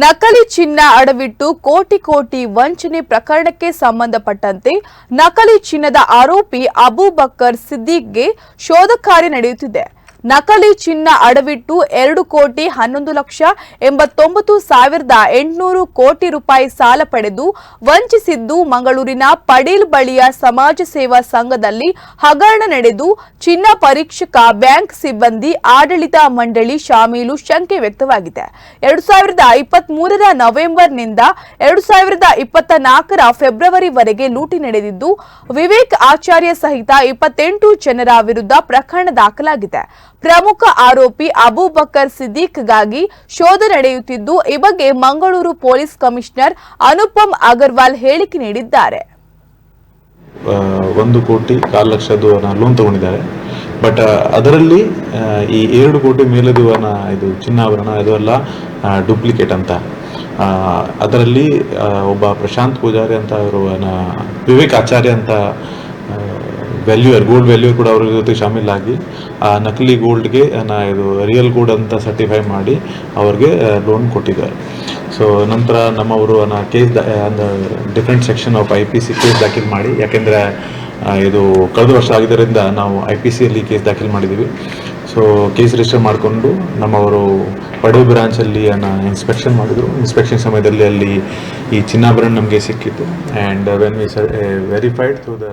ನಕಲಿ ಚಿನ್ನ ಅಡವಿಟ್ಟು ಕೋಟಿ ಕೋಟಿ ವಂಚನೆ ಪ್ರಕರಣಕ್ಕೆ ಸಂಬಂಧಪಟ್ಟಂತೆ ನಕಲಿ ಚಿನ್ನದ ಆರೋಪಿ ಅಬೂಬಕ್ಕರ್ ಸಿದ್ದಿಕ್ಗೆ ಶೋಧ ಕಾರ್ಯ ನಡೆಯುತ್ತಿದೆ. ನಕಲಿ ಚಿನ್ನ ಅಡವಿಟ್ಟು ಎರಡು ಕೋಟಿ ಹನ್ನೊಂದು ಲಕ್ಷ ಎಂಬತ್ತೊಂಬತ್ತು ಸಾವಿರದ ಎಂಟುನೂರು ಕೋಟಿ ರೂಪಾಯಿ ಸಾಲ ಪಡೆದು ವಂಚಿಸಿದ್ದು ಮಂಗಳೂರಿನ ಪಡೀಲ್ ಬಳಿಯ ಸಮಾಜ ಸೇವಾ ಸಂಘದಲ್ಲಿ ಹಗರಣ ನಡೆದು ಚಿನ್ನ ಪರೀಕ್ಷಕ ಬ್ಯಾಂಕ್ ಸಿಬ್ಬಂದಿ ಆಡಳಿತ ಮಂಡಳಿ ಶಾಮೀಲು ಶಂಕೆ ವ್ಯಕ್ತವಾಗಿದೆ. ಎರಡು ಸಾವಿರದ ಇಪ್ಪತ್ತ್ ಮೂರರ ನವೆಂಬರ್ನಿಂದ ಎರಡು ಸಾವಿರದ ಇಪ್ಪತ್ತ ನಾಲ್ಕರ ಫೆಬ್ರವರಿವರೆಗೆ ಲೂಟಿ ನಡೆದಿದ್ದು, ವಿವೇಕ್ ಆಚಾರ್ಯ ಸಹಿತ ಇಪ್ಪತ್ತೆಂಟು ಜನರ ವಿರುದ್ಧ ಪ್ರಕರಣ ದಾಖಲಾಗಿದೆ. ಪ್ರಮುಖ ಆರೋಪಿ ಅಬೂಬಕರ್ ಸಿದ್ದೀಕ್ಗಾಗಿ ಶೋಧ ನಡೆಯುತ್ತಿದ್ದು, ಈ ಬಗ್ಗೆ ಮಂಗಳೂರು ಪೊಲೀಸ್ ಕಮಿಷನರ್ ಅನುಪಮ್ ಅಗರ್ವಾಲ್ ಹೇಳಿಕೆ ನೀಡಿದ್ದಾರೆ. ಒಂದು ಕೋಟಿ ಕಾಲು ಲಕ್ಷದ್ದು ಲೋನ್ ತಗೊಂಡಿದ್ದಾರೆ. ಬಟ್ ಅದರಲ್ಲಿ ಈ ಎರಡು ಕೋಟಿ ಮೇಲದು ಇದು ಚಿನ್ನಾಭರಣ ಇದೆಲ್ಲ ಡೂಪ್ಲಿಕೇಟ್ ಅಂತ. ಅದರಲ್ಲಿ ಒಬ್ಬ ಪ್ರಶಾಂತ್ ಪೂಜಾರಿ ಅಂತ, ಅವರು ವಿವೇಕ್ ಆಚಾರ್ಯ ಅಂತ ವ್ಯಾಲ್ಯೂಯರ್ ಗೋಲ್ಡ್ ವ್ಯಾಲ್ಯೂ ಕೂಡ ಅವ್ರ ಜೊತೆ ಶಾಮೀಲಾಗಿ ಆ ನಕಲಿ ಗೋಲ್ಡ್ಗೆ ಇದು ರಿಯಲ್ ಗೋಲ್ಡ್ ಅಂತ ಸರ್ಟಿಫೈ ಮಾಡಿ ಅವ್ರಿಗೆ ಲೋನ್ ಕೊಟ್ಟಿದ್ದಾರೆ. ಸೊ ನಂತರ ನಮ್ಮವರು case different section of I P C case ದಾಖಲು ಮಾಡಿ, ಯಾಕೆಂದರೆ ಇದು ಕಳೆದ ವರ್ಷ ಆಗಿದ್ದರಿಂದ ನಾವು ಐ ಪಿ ಸಿಯಲ್ಲಿ ಕೇಸ್ ದಾಖಲು ಮಾಡಿದ್ದೀವಿ ಸೊ ಕೇಸ್ ರಿಜಿಸ್ಟರ್ ಮಾಡಿಕೊಂಡು ನಮ್ಮವರು ಪಡೆ ಬ್ರಾಂಚಲ್ಲಿ ಇನ್ಸ್ಪೆಕ್ಷನ್ ಮಾಡಿದರು. ಇನ್ಸ್ಪೆಕ್ಷನ್ ಸಮಯದಲ್ಲಿ ಅಲ್ಲಿ ಈ ಚಿನ್ನಾಭರಣ ನಮಗೆ ಸಿಕ್ಕಿತ್ತು. And when we verified through the